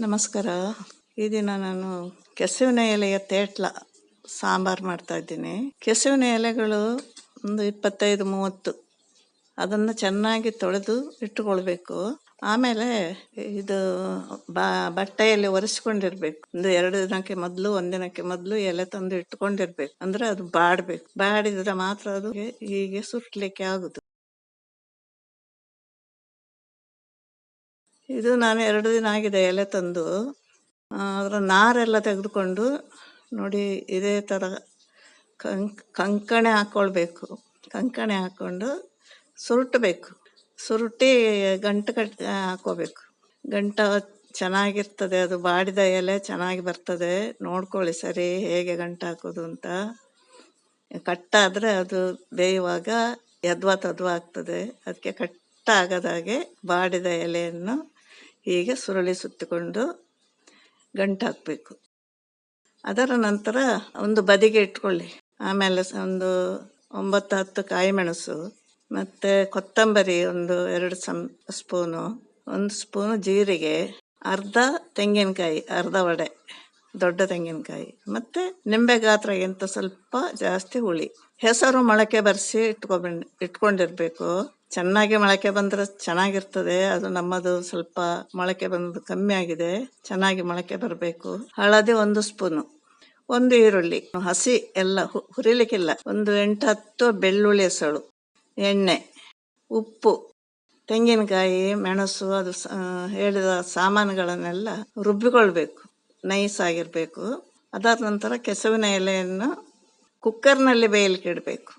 ನಮಸ್ಕಾರ. ಈ ದಿನ ನಾನು ಕೆಸುವಿನ ಎಲೆಯ ತೇಟ್ಲ ಸಾಂಬಾರು ಮಾಡ್ತಾ ಇದ್ದೀನಿ. ಕೆಸುವಿನ ಎಲೆಗಳು ಒಂದು ಇಪ್ಪತ್ತೈದು, ಮೂವತ್ತು ಅದನ್ನು ಚೆನ್ನಾಗಿ ತೊಳೆದು ಇಟ್ಟುಕೊಳ್ಬೇಕು. ಆಮೇಲೆ ಇದು ಬ, ಬಟ್ಟೆಯಲ್ಲಿ ಒರೆಸ್ಕೊಂಡಿರ್ಬೇಕು. ಒಂದು ಎರಡು ದಿನಕ್ಕೆ ಮೊದಲು ಒಂದಿನಕ್ಕೆ ಮೊದಲು ಎಲೆ ತಂದು ಇಟ್ಕೊಂಡಿರ್ಬೇಕು ಅಂದ್ರೆ ಅದು ಬಾಡಬೇಕು. ಬಾಡಿದ್ರೆ ಮಾತ್ರ ಅದು ಹೀಗೆ ಸುಟ್ಲಿಕ್ಕೆ ಆಗುದು. ಇದು ನಾನು ಎರಡು ದಿನ ಆಗಿದೆ ಎಲೆ ತಂದು ಅದರ ನಾರೆಲ್ಲ ತೆಗೆದುಕೊಂಡು ನೋಡಿ ಇದೇ ಥರ ಕಂಕ್, ಕಂಕಣೆ ಹಾಕ್ಕೊಳ್ಬೇಕು ಕಂಕಣೆ ಹಾಕ್ಕೊಂಡು ಸುರುಟಬೇಕು. ಸುರುಟಿ ಗಂಟು ಕಟ್ ಹಾಕೋಬೇಕು. ಗಂಟ ಚೆನ್ನಾಗಿರ್ತದೆ, ಅದು ಬಾಡಿದ ಎಲೆ ಚೆನ್ನಾಗಿ ಬರ್ತದೆ. ನೋಡ್ಕೊಳ್ಳಿ ಸರಿ ಹೇಗೆ ಗಂಟು ಹಾಕೋದು ಅಂತ. ಕಟ್ಟಾದರೆ ಅದು ಬೇಯುವಾಗ ಯದ್ವಾ ತದ್ವಾ ಆಗ್ತದೆ. ಅದಕ್ಕೆ ಕಟ್ಟಾಗದಾಗೆ ಬಾಡಿದ ಎಲೆಯನ್ನು ಹೀಗೆ ಸುರುಳಿ ಸುತ್ತಿಕೊಂಡು ಗಂಟು ಹಾಕಬೇಕು ಅದರ ನಂತರ ಒಂದು ಬದಿಗೆ ಇಟ್ಕೊಳ್ಳಿ. ಆಮೇಲೆ ಒಂದು ಒಂಬತ್ತು ಹತ್ತು ಕಾಯಿ ಮೆಣಸು, ಮತ್ತು ಕೊತ್ತಂಬರಿ ಒಂದು ಎರಡು ಸಮ್ ಸ್ಪೂನು, ಒಂದು ಸ್ಪೂನು ಜೀರಿಗೆ, ಅರ್ಧ ತೆಂಗಿನಕಾಯಿ, ಅರ್ಧ ವಡೆ, ದೊಡ್ಡ ತೆಂಗಿನಕಾಯಿ, ಮತ್ತು ನಿಂಬೆ ಗಾತ್ರಗಿಂತ ಸ್ವಲ್ಪ ಜಾಸ್ತಿ ಹುಳಿ. ಹೆಸರು ಮೊಳಕೆ ಬರೆಸಿ ಇಟ್ಕೊಬಂಡ್ ಇಟ್ಕೊಂಡಿರ್ಬೇಕು. ಚೆನ್ನಾಗಿ ಮೊಳಕೆ ಬಂದ್ರೆ ಚೆನ್ನಾಗಿರ್ತದೆ. ಅದು ನಮ್ಮದು ಸ್ವಲ್ಪ ಮೊಳಕೆ ಬಂದು ಕಮ್ಮಿ ಆಗಿದೆ. ಚೆನ್ನಾಗಿ ಮೊಳಕೆ ಬರಬೇಕು. ಹಳದಿ ಒಂದು ಸ್ಪೂನು ಒಂದು ಈರುಳ್ಳಿ. ಹಸಿ ಎಲ್ಲ ಹುರಿಲಿಕ್ಕಿಲ್ಲ. ಒಂದು ಎಂಟು ಹತ್ತು ಬೆಳ್ಳುಳ್ಳಿ ಎಸಳು ಎಣ್ಣೆ. ಉಪ್ಪು. ತೆಂಗಿನಕಾಯಿ, ಮೆಣಸು, ಅದು ಹೇಳಿದ ಸಾಮಾನುಗಳನ್ನೆಲ್ಲ ರುಬ್ಬಿಕೊಳ್ಬೇಕು. ನೈಸ್ ಆಗಿರಬೇಕು ಅದಾದ ನಂತರ ಕೆಸುವಿನ ಎಲೆಯನ್ನು ಕುಕ್ಕರ್ನಲ್ಲಿ ಬೇಯಲಿಕ್ಕೆ ಇಡಬೇಕು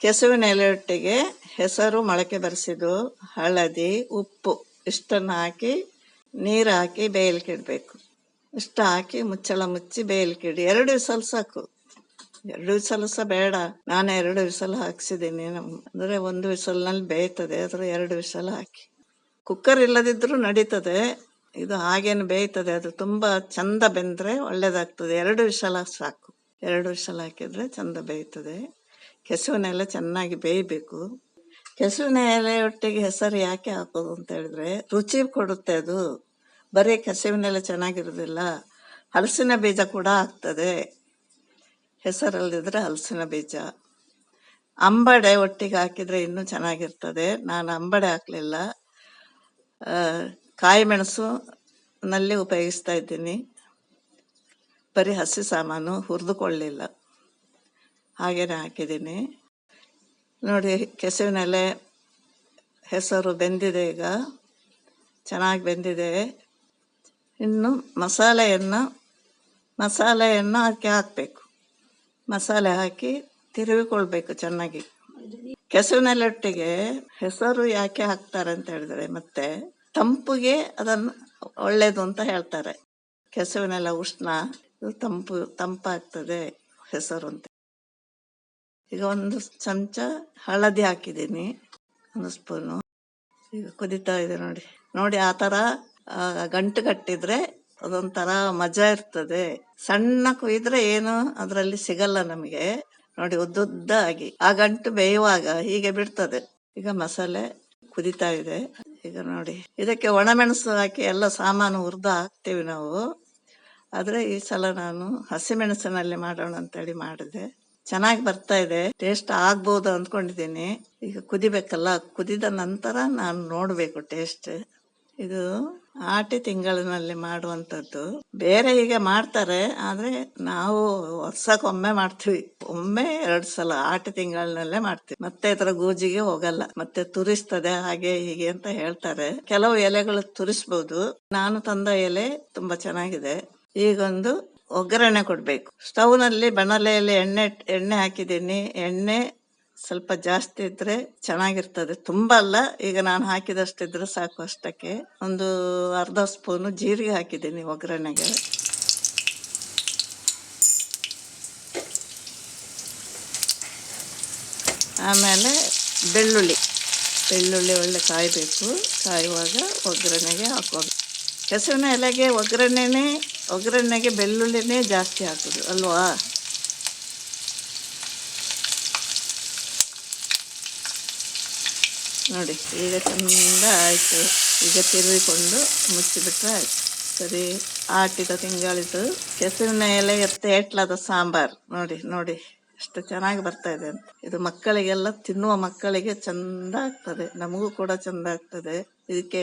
ಕೆಸುವಿನ ಎಲೆಯೊಟ್ಟಿಗೆ ಹೆಸರು ಮೊಳಕೆ ಬರೆಸಿದ್ದು ಹಳದಿ, ಉಪ್ಪು ಇಷ್ಟನ್ನು ಹಾಕಿ ನೀರು ಹಾಕಿ ಬೇಯಲಿಕ್ಕೆ ಇಷ್ಟ ಹಾಕಿ ಮುಚ್ಚಳ ಮುಚ್ಚಿ ಬೇಯಲಿಕ್ಕಿಡಿ ಎರಡು ವಿಸಲ್ ಸಾಕು. ಎರಡು ವಿಸಲ್ ಸಹ ಬೇಡ. ನಾನು ಎರಡು ವಿಸಲ್ ಹಾಕ್ಸಿದ್ದೀನಿ. ನಮ್ಮ ಅಂದರೆ ಒಂದು ವಿಸಲ್ನಲ್ಲಿ ಬೇಯ್ತದೆ. ಅದರ ಎರಡು ವಿಸಲ್ ಹಾಕಿ. ಕುಕ್ಕರ್ ಇಲ್ಲದಿದ್ದರೂ ನಡೀತದೆ. ಇದು ಹಾಗೇನು ಬೇಯ್ತದೆ. ಅದು ತುಂಬ ಚಂದ ಬೆಂದರೆ ಒಳ್ಳೇದಾಗ್ತದೆ. ಎರಡು ವಿಸಲ ಸಾಕು. ಎರಡು ವಿಸಲ್ ಹಾಕಿದರೆ ಚಂದ ಬೇಯ್ತದೆ. ಕೆಸುವಿನ ಎಲೆ ಚೆನ್ನಾಗಿ ಬೇಯಬೇಕು. ಕೆಸುವಿನ ಎಲೆಯೊಟ್ಟಿಗೆ ಹೆಸರು ಯಾಕೆ ಹಾಕೋದು ಅಂತ ಹೇಳಿದ್ರೆ ರುಚಿ ಕೊಡುತ್ತೆ ಅದು. ಬರೀ ಕೆಸುವಿನ ಎಲೆ ಚೆನ್ನಾಗಿರೋದಿಲ್ಲ ಹಲಸಿನ ಬೀಜ ಕೂಡ ಆಗ್ತದೆ. ಹೆಸರಲ್ಲಿದ್ರೆ ಹಲಸಿನ ಬೀಜ. ಅಂಬಡೆ ಒಟ್ಟಿಗೆ ಹಾಕಿದ್ರೆ ಇನ್ನೂ ಚೆನ್ನಾಗಿರ್ತದೆ. ನಾನು ಅಂಬಡೆ ಹಾಕಲಿಲ್ಲ. ಕಾಯಿ ಮೆಣಸು ನಲ್ಲಿ ಉಪಯೋಗಿಸ್ತಾ ಇದ್ದೀನಿ. ಬರೀ ಹಸಿ ಸಾಮಾನು ಹುರಿದುಕೊಳ್ಳಿಲ್ಲ. ಹಾಗೇನೆ ಹಾಕಿದ್ದೀನಿ. ನೋಡಿ ಕೆಸುವಿನ ಎಲೆ ಹೆಸರು ಬೆಂದಿದೆ ಈಗ. ಚೆನ್ನಾಗಿ ಬೆಂದಿದೆ. ಇನ್ನು ಮಸಾಲೆಯನ್ನು ಮಸಾಲೆಯನ್ನು ಹಾಕಿ ಹಾಕಬೇಕು. ಮಸಾಲೆ ಹಾಕಿ ತಿರುವಿಕೊಳ್ಬೇಕು ಚೆನ್ನಾಗಿ. ಕೆಸುವಿನಲ್ಲೊಟ್ಟಿಗೆ ಹೆಸರು ಯಾಕೆ ಹಾಕ್ತಾರೆ ಅಂತ ಹೇಳಿದ್ರೆ, ಮತ್ತೆ ತಂಪಿಗೆ ಅದನ್ನು ಒಳ್ಳೇದು ಅಂತ ಹೇಳ್ತಾರೆ. ಕೆಸುವಿನೆಲ್ಲ ಉಷ್ಣ ತಂಪು, ತಂಪಾಗ್ತದೆ ಹೆಸರು ಅಂತ. ಈಗ ಒಂದು ಚಮಚ ಹಳದಿ ಹಾಕಿದ್ದೀನಿ, ಒಂದು ಸ್ಪೂನು ಈಗ ಕುದೀತಾ ಇದೆ ನೋಡಿ. ನೋಡಿ ಆ ಥರ ಗಂಟು ಕಟ್ಟಿದ್ರೆ ಅದೊಂಥರ ಮಜಾ ಇರ್ತದೆ. ಸಣ್ಣ ಕುಯ್ದ್ರೆ ಏನು ಅದರಲ್ಲಿ ಸಿಗಲ್ಲ ನಮಗೆ. ನೋಡಿ ಉದ್ದುದ್ದಾಗಿ. ಆ ಗಂಟು ಬೇಯುವಾಗ ಹೀಗೆ ಬಿಡ್ತದೆ. ಈಗ ಮಸಾಲೆ ಕುದಿತಾ ಇದೆ. ಈಗ ನೋಡಿ. ಇದಕ್ಕೆ ಒಣಮೆಣಸು ಹಾಕಿ ಎಲ್ಲ ಸಾಮಾನು ಹುರಿದು ಹಾಕ್ತೀವಿ ನಾವು. ಆದ್ರೆ ಈ ಸಲ ನಾನು ಹಸಿಮೆಣಸಿನಲ್ಲಿ ಮಾಡೋಣ ಅಂತೇಳಿ ಮಾಡಿದೆ. ಚೆನ್ನಾಗಿ ಬರ್ತಾ ಇದೆ. ಟೇಸ್ಟ್ ಆಗ್ಬೋದು ಅಂದ್ಕೊಂಡಿದ್ದೀನಿ ಈಗ ಕುದಿಬೇಕಲ್ಲ, ಕುದಿದ ನಂತರ ನಾನು ನೋಡಬೇಕು ಟೇಸ್ಟ್. ಇದು ಆಟಿ ತಿಂಗಳಿನಲ್ಲಿ ಮಾಡುವಂಥದ್ದು. ಬೇರೆ ಹೀಗೆ ಮಾಡ್ತಾರೆ, ಆದರೆ ನಾವು ವರ್ಷಕ್ಕೊಮ್ಮೆ ಮಾಡ್ತೀವಿ. ಒಮ್ಮೆ ಎರಡು ಸಲ ಆಟಿ ತಿಂಗಳಿನಲ್ಲೇ ಮಾಡ್ತೀವಿ. ಮತ್ತೆ ಇದರ ಗೂಜಿಗೆ ಹೋಗಲ್ಲ. ಮತ್ತೆ ತುರಿಸ್ತದೆ, ಹಾಗೆ ಹೀಗೆ ಅಂತ ಹೇಳ್ತಾರೆ. ಕೆಲವು ಎಲೆಗಳು ತುರಿಸ್ಬೋದು. ನಾನು ತಂದ ಎಲೆ ತುಂಬಾ ಚೆನ್ನಾಗಿದೆ. ಈಗೊಂದು ಒಗ್ಗರಣೆ ಕೊಡಬೇಕು. ಸ್ಟೌವ್ನಲ್ಲಿ ಬಣಲೆಯಲ್ಲಿ ಎಣ್ಣೆ ಎಣ್ಣೆ ಹಾಕಿದ್ದೀನಿ. ಎಣ್ಣೆ ಸ್ವಲ್ಪ ಜಾಸ್ತಿ ಇದ್ರೆ ಚೆನ್ನಾಗಿರ್ತದೆ. ತುಂಬಾ ಅಲ್ಲ, ಈಗ ನಾನು ಹಾಕಿದಷ್ಟಿದ್ರೆ ಸಾಕು ಅಷ್ಟಕ್ಕೆ. ಒಂದು ಅರ್ಧ ಸ್ಪೂನು ಜೀರಿಗೆ ಹಾಕಿದ್ದೀನಿ ಒಗ್ಗರಣೆಗೆ. ಆಮೇಲೆ ಬೆಳ್ಳುಳ್ಳಿ. ಬೆಳ್ಳುಳ್ಳಿ ಒಳ್ಳೆ ಕಾಯಬೇಕು. ಕಾಯುವಾಗ ಒಗ್ಗರಣೆಗೆ ಹಾಕೋದು ಹೆಸರಿನ ಎಲೆಗೆ ಒಗ್ಗರಣೆನೇ ಒಗ್ಗರಣೆಗೆ ಬೆಳ್ಳುಳ್ಳಿನೇ ಜಾಸ್ತಿ ಹಾಕೋದು, ಅಲ್ವಾ? ನೋಡಿ, ಈಗ ಚೆಂದ ಆಯಿತು. ಈಗ ತಿರುಗಿಕೊಂಡು ಮುಚ್ಚಿಬಿಟ್ರೆ ಆಯಿತು. ಸರಿ, ಆಟಿದ ತಿಂಗಳಿದ್ದು ಕೆಸರಿನ ಎಲೆ ಎತ್ತೆ ಎಟ್ಲಾದ ಸಾಂಬಾರ್. ನೋಡಿ ನೋಡಿ, ಎಷ್ಟು ಚೆನ್ನಾಗಿ ಬರ್ತಾ ಇದೆ ಅಂತ. ಇದು ಮಕ್ಕಳಿಗೆಲ್ಲ, ತಿನ್ನುವ ಮಕ್ಕಳಿಗೆ ಚಂದ ಆಗ್ತದೆ. ನಮಗೂ ಕೂಡ ಚಂದ ಆಗ್ತದೆ. ಇದಕ್ಕೆ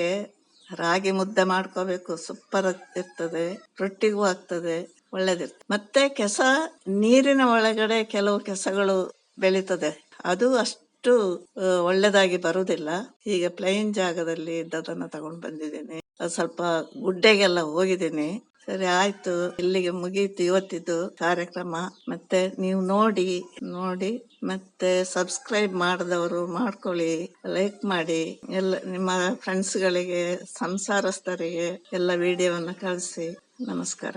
ರಾಗಿ ಮುದ್ದೆ ಮಾಡ್ಕೋಬೇಕು ಸೂಪರ್ ಇರ್ತದೆ, ರೊಟ್ಟಿಗೂ ಆಗ್ತದೆ ಒಳ್ಳೇದಿರ್ತದೆ ಮತ್ತೆ ಕೆಸ, ನೀರಿನ ಒಳಗಡೆ ಕೆಲವು ಕೆಸಗಳು ಬೆಳೀತದೆ. ಅದು ಅಷ್ಟು ಒಳ್ಳೇದಾಗಿ ಬರುವುದಿಲ್ಲ ಈಗ ಪ್ಲೈನ್ ಜಾಗದಲ್ಲಿ ಇದ್ದದನ್ನ ತಗೊಂಡು ಬಂದಿದ್ದೀನಿ. ಸ್ವಲ್ಪ ಗುಡ್ಡೆಗೆಲ್ಲ ಹೋಗಿದ್ದೀನಿ. ಸರಿ, ಆಯ್ತು. ಇಲ್ಲಿಗೆ ಮುಗೀತು ಇವತ್ತಿದ್ದು ಕಾರ್ಯಕ್ರಮ. ಮತ್ತೆ ನೀವು ನೋಡಿ ನೋಡಿ ಮತ್ತೆ ಸಬ್ಸ್ಕ್ರೈಬ್ ಮಾಡಿದವರು ಮಾಡ್ಕೊಳ್ಳಿ ಲೈಕ್ ಮಾಡಿ ಎಲ್ಲ ನಿಮ್ಮ ಫ್ರೆಂಡ್ಸ್ಗಳಿಗೆ ಸಂಸಾರಸ್ಥರಿಗೆ ಎಲ್ಲ ವಿಡಿಯೋವನ್ನು ಕಳಿಸಿ. ನಮಸ್ಕಾರ.